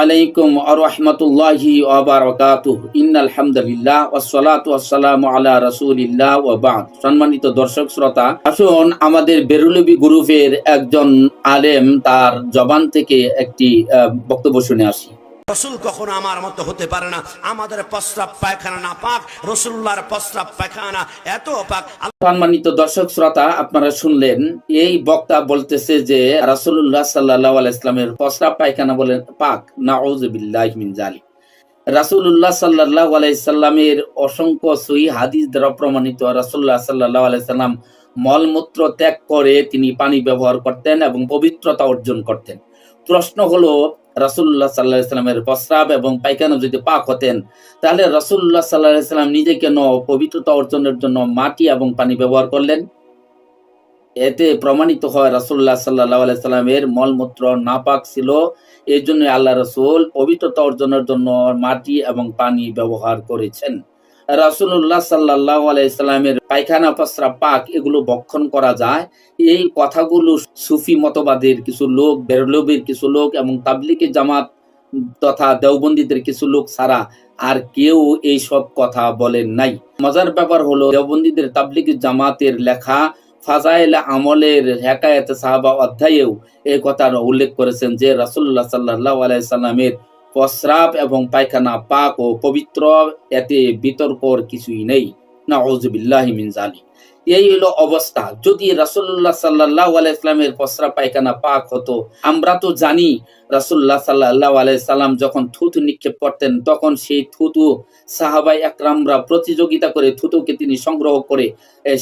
আলাইকুম আরহামতুল্লাহি ওয়াবারাকাতুহু ইন্নাল সম্মানিত দর্শক শ্রোতা, আসুন আমাদের বেরুলবি গ্রুপের একজন আলেম তার জবান থেকে একটি বক্তব্য শুনে আসি। রসুল কখনো আমার মতো হতে পারে না। আমাদের প্রস্রাব পায়খানা না পাক, রসুল্লাহর প্রস্রাব পায়খানা এত পাক। সম্মানিত দর্শক, শ্রোতা, আপনারা শুনলেন, এই বক্তা বলতেছে যে রাসূলুল্লাহ সাল্লাল্লাহু আলাইহি ইসলামের প্রস্রাব পায়খানা বলেন পাক জালিক রাসূলুল্লাহ সাল্লাল্লাহু আলাইহি অসংখ্য সহি হাদিস দ্বারা প্রমাণিত রাসুল্লাহ সাল্লাল্লাহু আলাইহি সাল্লাম মলমূত্র ত্যাগ করে তিনি পানি ব্যবহার করতেন এবং পবিত্রতা অর্জন করতেন। প্রশ্ন হলো, রাসূলুল্লাহ সাল্লাল্লাহু আলাইহি সাল্লামের প্রস্রাব এবং পায়খানা যদি পাক হতেন, তাহলে রাসূলুল্লাহ সাল্লাল্লাহু আলাইহি সাল্লাম নিজে কেন পবিত্রতা অর্জনের জন্য মাটি এবং পানি ব্যবহার করলেন? এতে প্রমাণিত হয় রাসূলুল্লাহ সাল্লাল্লাহু আলাইহি সাল্লামের মলমূত্র নাপাক ছিল। এই জন্য আল্লাহ রসুল পবিত্রতা অর্জনের জন্য মাটি এবং পানি ব্যবহার করেছেন। রাসূলুল্লাহ সাল্লাল্লাহু আলাইহি সাল্লামের পায়খানা প্রস্রাব পাক এগুলো বক্ষণ করা যায়। এই কথাগুলো সুফি মতবাদের কিছু লোক, বেরলবির কিছু লোক এবং তাবলিকি জামাত তথা দেওবন্দীদের কিছু লোক ছাড়া আর কেউ এই সব কথা বলেন নাই। মজার ব্যাপার হলো দেওবন্দীদের তাবলিকি জামাতের লেখা ফাজাইল আমলের হেকায়েত সাহাবা অধ্যায়েও এই কথার উল্লেখ করেছেন যে রাসুল্লাহ সাল্লাল্লাহু আলাইহি সাল্লামের প্রস্রাব এবং পায়খানা পাক ও পবিত্র, এতে বিতর্কর কিছুই নেই। না মিন জালিক এই হলো অবস্থা। যদি রাসূলুল্লাহ সাল্লাল্লাহু আলাইহি ইসলামের প্রস্রাব পায়খানা পাক হতো, আমরা তো জানি রাসূলুল্লাহ সাল্লাল্লাহু আলাইহি সাল্লাম যখন থুতু নিক্ষেপ করতেন, তখন সেই থুতু সাহাবাই একরামরা প্রতিযোগিতা করে থুতুকে তিনি সংগ্রহ করে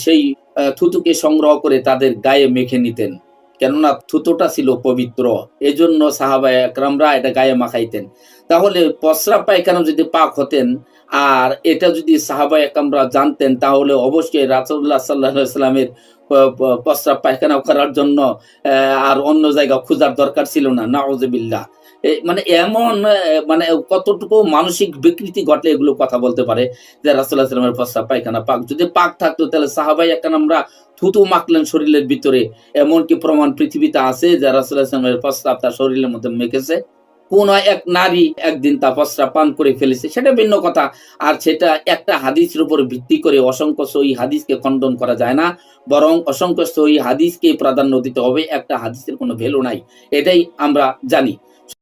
সেই থুতুকে সংগ্রহ করে তাদের গায়ে মেখে নিতেন। কেননা থুতোটা ছিল পবিত্র। এজন্য সাহাবাই একরামরা এটা গায়ে মাখাইতেন। তাহলে প্রস্রাব পায়খানা যদি পাক হতেন, আর এটা যদি সাহাবাই একরামরা জানতেন, তাহলে অবশ্যই রাসুল্লাহ আলাইহি সাল্লামের প্রস্রাব পায়খানা করার জন্য আর অন্য জায়গা খোঁজার দরকার ছিল না। নাওজবিল্লা মানে এমন মানে কতটুকু মানসিক বিকৃতি ঘটলে এগুলো কথা বলতে পারে? যে রাসুল্লাহ সাল্লামের প্রস্রাব পায়খানা পাক। যদি পাক থাকতো, তাহলে সাহাবাই একটা আমরা থুতু মাখলেন শরীরের ভিতরে। এমন কি প্রমাণ পৃথিবীতে আছে যে রাসুল্লাহ সাল্লামের প্রস্রাব তার শরীরের মধ্যে মেখেছে। কোন এক নারী একদিন তার প্রস্রাব পান করে ফেলেছে। সেটা ভিন্ন কথা। আর সেটা একটা হাদিসের উপর ভিত্তি করে অসংখ্য সহি হাদিসকে খণ্ডন করা যায় না। বরং অসংখ্য সহি হাদিসকে প্রাধান্য দিতে হবে। একটা হাদিসের কোনো ভ্যালু নাই। এটাই আমরা জানি।